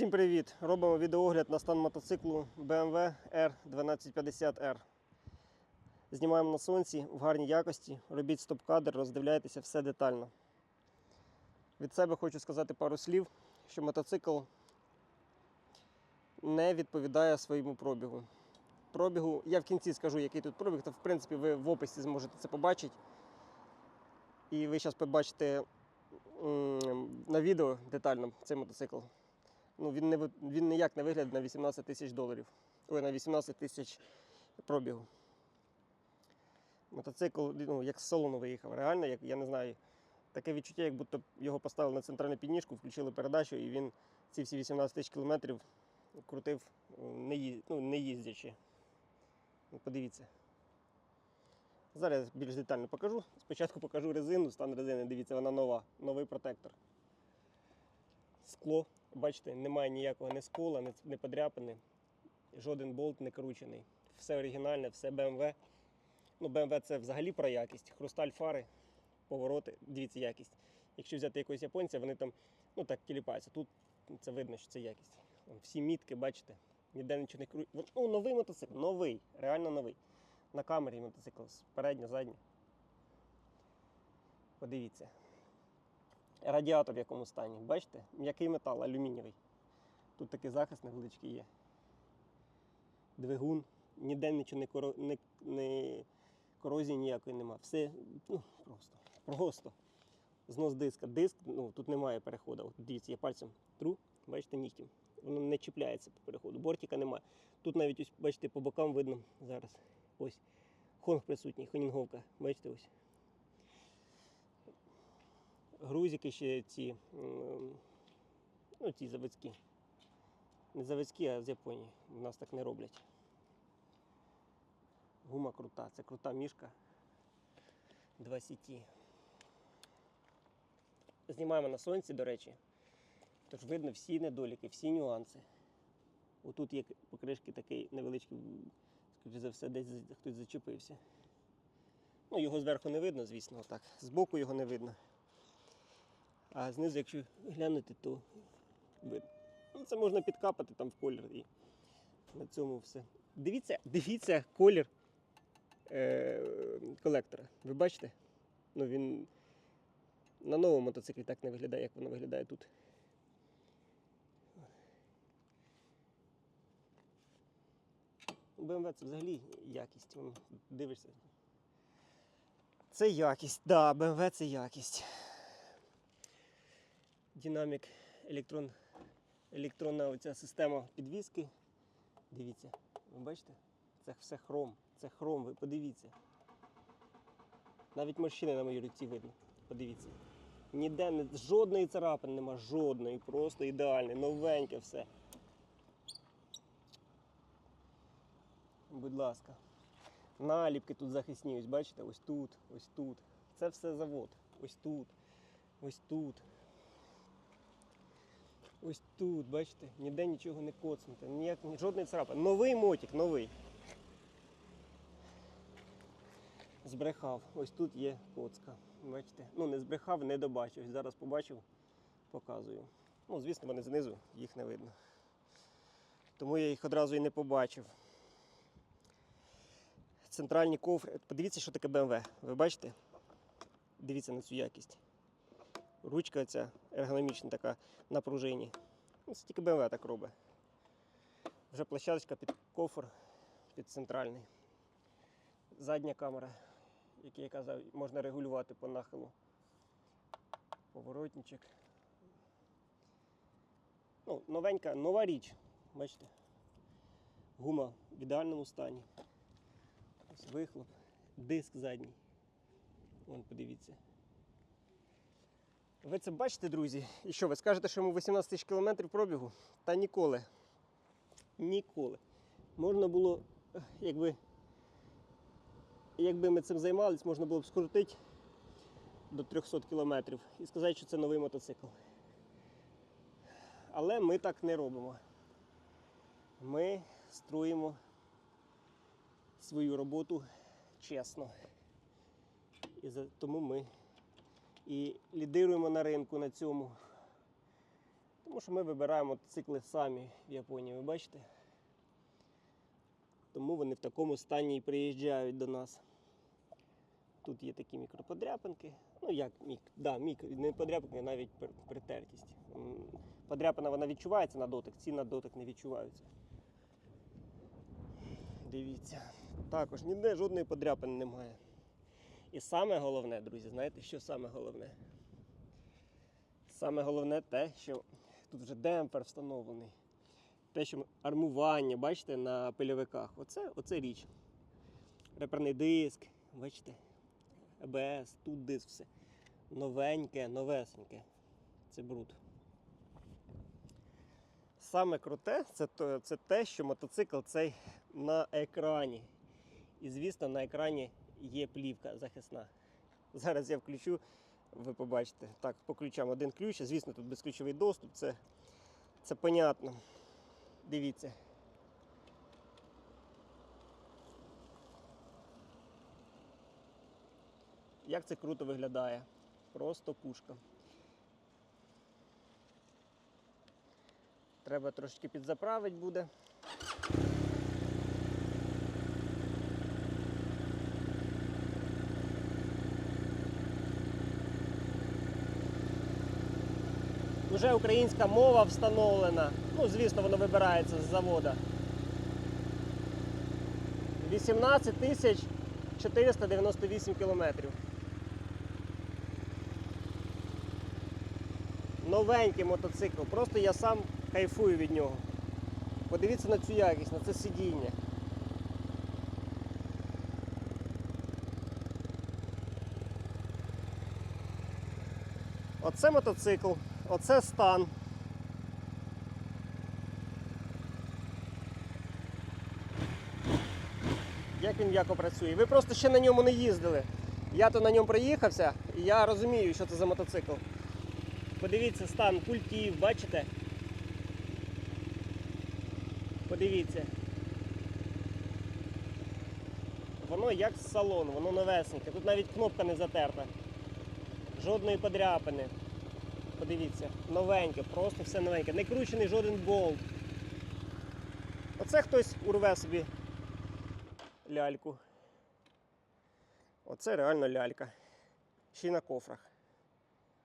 Всім привіт! Робимо відеогляд на стан мотоциклу BMW R1250R. Знімаємо на сонці в гарній якості. Робіть стоп-кадр, роздивляйтеся все детально. Від себе хочу сказати пару слів, що мотоцикл не відповідає своєму пробігу. Пробігу, я в кінці скажу, який тут пробіг, то в принципі ви в описі зможете це побачити. І ви зараз побачите на відео детально цей мотоцикл. Ну, він, не, він ніяк не виглядає на 18 тисяч доларів. Ой, на 18 тисяч пробігу. Мотоцикл, ну, як з салону виїхав. Реально, як, я не знаю, таке відчуття, як будто його поставили на центральну підніжку, включили передачу, і він ці всі 18 тисяч кілометрів крутив, е, не, ї- ну, не їздячи. Ну, Подивіться. Зараз більш детально покажу. Спочатку покажу резину, стан резини. Дивіться, вона нова, новий протектор. Скло, бачите, немає ніякого ні скола, ні, ні подряпини, жоден болт не кручений. Все оригінальне, все BMW. Ну, BMW це взагалі про якість. Хрусталь фари, повороти, дивіться, якість. Якщо взяти якогось японця, вони там ну так тіліпаються. Тут це видно, що це якість. Всі мітки, бачите, ніде нічого не крутить. Ну, новий мотоцикл, новий, реально новий. На камері мотоцикл, передня, задня. Подивіться. Радіатор в якому стані. Бачите? М'який метал, алюмінієвий. Тут такий захист невеличкий є. Двигун, ніде нічого не, коро... не... не... корозії ніякої нема. Все ну, просто. Просто. Знос диска. Диск, ну тут немає переходу. От дивіться, я пальцем тру, бачите, нігтем. Воно не чіпляється по переходу. Бортика немає. Тут навіть ось, бачите, по бокам видно зараз. Ось. Хонг присутній, хонінговка. Бачите ось. Грузики ще ці. Ну, ті заводські. Не заводські, а з Японії. У нас так не роблять. Гума крута, це крута мішка. Два сіті. Знімаємо на сонці, до речі. Тож видно всі недоліки, всі нюанси. Отут є покришки такий невеличкий, скоріше за все, десь хтось зачепився. Ну, його зверху не видно, звісно, отак. Збоку його не видно. А знизу, якщо глянути, то. Ну, це можна підкапати там в колір і на цьому все. Дивіться, дивіться колір е- колектора. Ви бачите? Ну, він на новому мотоциклі так не виглядає, як воно виглядає тут. BMW це взагалі якість. Дивишся. Це якість, так, да, BMW це якість. Динамік електрон, електронна оця система підвіски. Дивіться, ви бачите? Це все хром. Це хром, ви подивіться. Навіть морщини на моїй руці видно. Подивіться. Ніде жодної царапини нема, жодної, просто ідеальне, новеньке все. Будь ласка. Наліпки тут захисні, ось бачите, ось тут, ось тут. Це все завод. Ось тут, ось тут. Ось тут, бачите, ніде нічого не коцнуте, ніяк, ні- жодної царапини. Новий мотик, новий. Збрехав. Ось тут є коцка. Бачите? Ну, не збрехав, не добачив. Зараз побачив, показую. Ну, звісно, вони знизу, їх не видно. Тому я їх одразу і не побачив. Центральні кофри. Подивіться, що таке BMW. Ви бачите? Дивіться на цю якість. Ручка ця ергономічна така на пружині. Ну, Це тільки BMW так робить. Вже площадочка під кофр, під центральний. Задня камера, як я казав, можна регулювати по нахилу. Поворотничок. Ну, новенька, нова річ. Бачите? Гума в ідеальному стані. Ось вихлоп, диск задній. Вон, подивіться. Ви це бачите, друзі? І що, ви скажете, що йому 18 тисяч кілометрів пробігу? Та ніколи. Ніколи. Можна було, якби, якби ми цим займалися, можна було б скрутити до 300 кілометрів і сказати, що це новий мотоцикл. Але ми так не робимо. Ми строїмо свою роботу чесно. І тому ми і лідируємо на ринку на цьому. Тому що ми вибираємо цикли самі в Японії, ви бачите? Тому вони в такому стані і приїжджають до нас. Тут є такі мікроподряпинки. Ну як мік, да, мік, не подряпинки, а навіть притертість. Подряпина вона відчувається на дотик, ці на дотик не відчуваються. Дивіться. Також ніде жодної подряпини немає. І саме головне, друзі, знаєте, що саме головне? Саме головне те, що тут вже демпфер встановлений. Те, що армування, бачите, на пильовиках. Оце, оце річ. Реперний диск, бачите? АБС, тут диск все. Новеньке, новесеньке. Це бруд. Саме круте це, це те, що мотоцикл цей на екрані. І, звісно, на екрані є плівка захисна. Зараз я включу, ви побачите. Так, по ключам один ключ. Звісно, тут безключовий доступ, це, це понятно. Дивіться. Як це круто виглядає. Просто пушка. Треба трошки підзаправити буде. Уже українська мова встановлена. Ну, звісно, воно вибирається з завода. 18 тисяч 498 кілометрів. Новенький мотоцикл. Просто я сам кайфую від нього. Подивіться на цю якість, на це сидіння. Оце мотоцикл, оце стан. Як він яко працює. Ви просто ще на ньому не їздили. Я то на ньому проїхався, і я розумію, що це за мотоцикл. Подивіться стан пультів, бачите? Подивіться. Воно як з салону, воно новесеньке. Тут навіть кнопка не затерта. Жодної подряпини. Подивіться, новеньке, просто все новеньке. Не кручений жоден болт. Оце хтось урве собі ляльку. Оце реально лялька. Ще й на кофрах.